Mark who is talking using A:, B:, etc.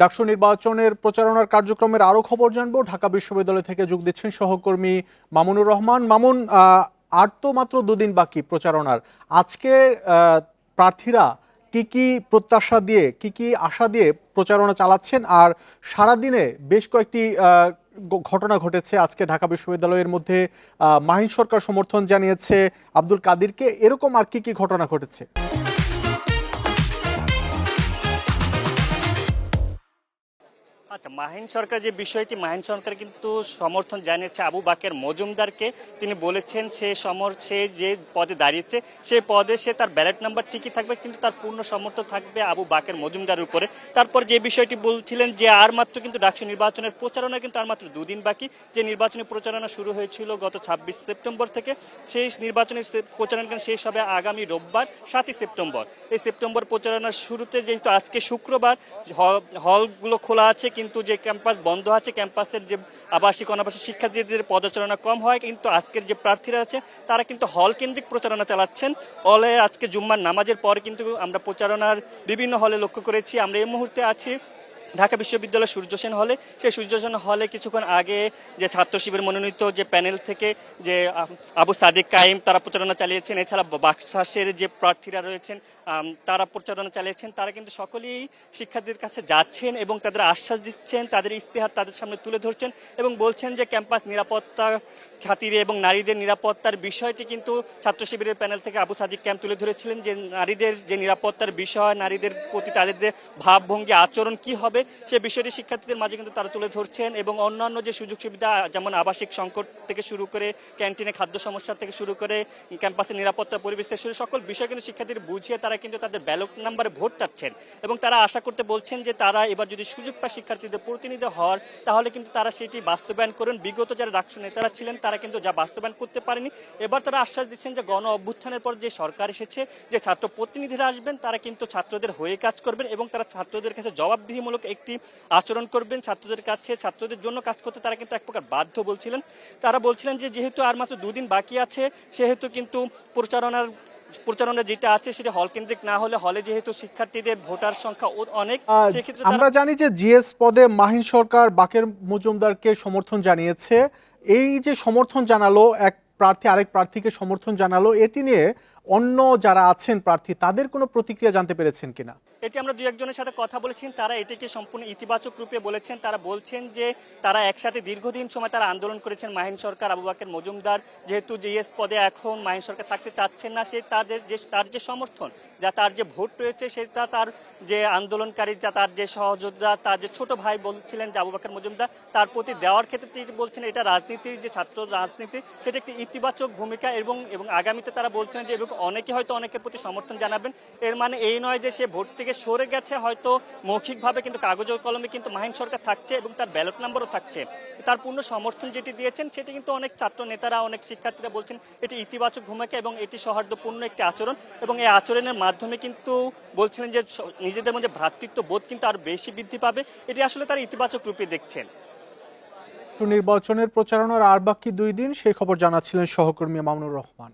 A: ডাকসু নির্বাচনের প্রচারণার কার্যক্রমের আরও খবর জানব। ঢাকা বিশ্ববিদ্যালয় থেকে যোগ দিচ্ছেন সহকর্মী মামুনুর রহমান। মামুন আর তো মাত্র দুদিন বাকি প্রচারণার। আজকে প্রার্থীরা কি কি প্রত্যাশা দিয়ে, কি কি আশা দিয়ে প্রচারণা চালাচ্ছেন? আর সারাদিনে বেশ কয়েকটি ঘটনা ঘটেছে আজকে ঢাকা বিশ্ববিদ্যালয়ের মধ্যে। মাহিন সরকার সমর্থন জানিয়েছে আব্দুল কাদিরকে। এরকম আর কি কি ঘটনা ঘটেছে?
B: আচ্ছা মাহিন সরকার যে বিষয়টি, মাহিন সরকার কিন্তু সমর্থন জানিয়েছে আবু বাকের মজুমদারকে। তিনি বলেছেন সে সমর, সে যে পদে দাঁড়িয়েছে সেই পদে সে তার ব্যালট নাম্বার ঠিকই থাকবে, কিন্তু তার পূর্ণ সমর্থন থাকবে আবু বাকের মজুমদারের উপরে। তারপর যে বিষয়টি বলছিলেন যে আর মাত্র কিন্তু ডাকসু নির্বাচনের প্রচারণা কিন্তু আর মাত্র দুদিন বাকি, যে নির্বাচনী প্রচারণা শুরু হয়েছিল গত ছাব্বিশ সেপ্টেম্বর থেকে, সেই নির্বাচনী সে- প্রচারণা কিন্তু শেষ হবে আগামী রোববার, সাতই সেপ্টেম্বর। এই সেপ্টেম্বর প্রচারণার শুরুতে যেহেতু আজকে শুক্রবার হলগুলো খোলা আছে, কিন্তু যে ক্যাম্পাস বন্ধ আছে, ক্যাম্পাসের যে আবাসিক, অনাবাসিক শিক্ষার্থীদের পদচারণা কম হয়, কিন্তু আজকের যে প্রার্থীরা আছে, তারা কিন্তু হল কেন্দ্রিক প্রচারণা চালাচ্ছেন। হলে আজকে জুম্মার নামাজের পর কিন্তু আমরা প্রচারণার বিভিন্ন হলে লক্ষ্য করেছি, আমরা এই মুহূর্তে আছি। ঢাকা বিশ্ববিদ্যালয় সূর্য সেন হলে, সেই সূর্য সেন হলে কিছুক্ষণ আগে যে ছাত্র শিবির মনোনীত যে প্যানেল থেকে যে আবু সাদিক কাইম তারা প্রচারণা চালিয়েছেন। এছাড়া বাক্সাসের যে প্রার্থীরা রয়েছেন তারা প্রচারণা চালিয়েছেন। তারা কিন্তু সকলেই শিক্ষার্থীদের কাছে যাচ্ছেন এবং তাদের আশ্বাস দিচ্ছেন, তাদের ইস্তেহার তাদের সামনে তুলে ধরছেন এবং বলছেন যে ক্যাম্পাস নিরাপত্তার খাতিরে এবং নারীদের নিরাপত্তার বিষয়টি কিন্তু ছাত্র শিবিরের প্যানেল থেকে আবু সাদিক ক্যাম্প তুলে ধরেছিলেন যে, নারীদের যে নিরাপত্তার বিষয়, নারীদের প্রতি তাদের যে ভাবভঙ্গি, আচরণ কি হবে সে বিষয়টি শিক্ষার্থীদের মাঝে কিন্তু তারা তুলে ধরছেন এবং অন্যান্য যে সুযোগ সুবিধা, যেমন আবাসিক সংকট থেকে শুরু করে ক্যান্টিনে খাদ্য সমস্যা থেকে শুরু করে ক্যাম্পাসের নিরাপত্তা, পরিবেশ থেকে সকল বিষয় কিন্তু শিক্ষার্থীদের বুঝিয়ে তারা কিন্তু তাদের ব্যালট নাম্বারে ভোট চাচ্ছেন। এবং তারা আশা করতে বলছেন যে তারা এবার যদি সুযোগ পায় শিক্ষার্থীদের প্রতিনিধি হওয়ার, তাহলে কিন্তু তারা সেটি বাস্তবায়ন করেন। বিগত যারা রাষ্ট্র নেতারা ছিলেন, তারা কিন্তু যা বাস্তবায়ন করতে পারেনি। এবার তারা আশ্বাস দিচ্ছেন যে গণ অভ্যুত্থানের পর যে সরকার এসেছে, যে ছাত্র প্রতিনিধিরা আসবেন, তারা কিন্তু ছাত্রদের হয়ে কাজ করবেন এবং তারা ছাত্রদের কাছে জবাবদিহিমূলক একটি আচরণ করবেন ছাত্রদের কাছে ছাত্রদের জন্য কাজ করতে তারা কিন্তু এক প্রকার বাধ্য বলছিলেন। তারা বলছিলেন যে যেহেতু আর মাত্র দুদিন বাকি আছে সেহেতু কিন্তু প্রচারণার প্রচারণা যেটা আছে সেটা হল কেন্দ্রিক না হলে হলে যেহেতু শিক্ষার্থীদের ভোটার সংখ্যা অনেক সেক্ষেত্রে
A: আমরা জানি যে জিএস পদে মাহিন সরকার বাকের মজুমদারকে সমর্থন জানিয়েছে। এই যে সমর্থন জানালো এক প্রার্থী আরেক প্রার্থীকে সমর্থন জানালো এটি নিয়ে অন্য যারা আছেন প্রার্থী তাদের কোনো প্রতিক্রিয়া জানতে পেরেছেন কিনা?
B: এটি আমরা দু একজনের সাথে কথা বলেছেন, তারা এটিকে সম্পূর্ণ ইতিবাচক রূপে বলেছেন। তারা বলছেন যে তারা একসাথে দীর্ঘদিন সময় তারা আন্দোলন করেছেন। মাহিন সরকার, আবু বাকের মজুমদার যেহেতু জিএস পদে এখন মাহিন সরকার থাকতে চাচ্ছেন না, সে তাদের যে, তার যে সমর্থন, যা তার যে ভোট রয়েছে, সেটা তার যে আন্দোলনকারী, যা তার যে সহযোদ্ধা, তার যে ছোট ভাই বলছিলেন যে আবু বাকের মজুমদার, তার প্রতি দেওয়ার ক্ষেত্রে তিনি বলছেন এটা রাজনীতির যে ছাত্র রাজনীতি, সেটা একটি ইতিবাচক ভূমিকা এবং এবং আগামীতে তারা বলছেন যে এবং অনেকে হয়তো অনেকের প্রতি সমর্থন জানাবেন। এর মানে এই নয় যে সে ভোট থেকে সরে গেছে, হয়তো মৌখিকভাবে কিন্তু কাগজ কলমে কিন্তু মাহিন সরকার থাকছে এবং তার ব্যালট নাম্বারও থাকছে। তার পূর্ণ সমর্থন যেটি দিয়েছেন, সেটি কিন্তু অনেক ছাত্র নেতারা, অনেক শিক্ষার্থীরা বলছেন এটি ইতিবাচক ভূমিকা এবং এটি সৌহার্দ্যপূর্ণ একটি আচরণ এবং এই আচরণের মাধ্যমে কিন্তু বলছিলেন যে নিজেদের মধ্যে ভ্রাতৃত্ব বোধ কিন্তু আরও বেশি বৃদ্ধি পাবে। এটি আসলে তারা ইতিবাচক রূপে দেখছেন।
A: নির্বাচনের প্রচারণার আর বাকি দুই দিন, সেই খবর জানাচ্ছিলেন সহকর্মী মামুনুর রহমান।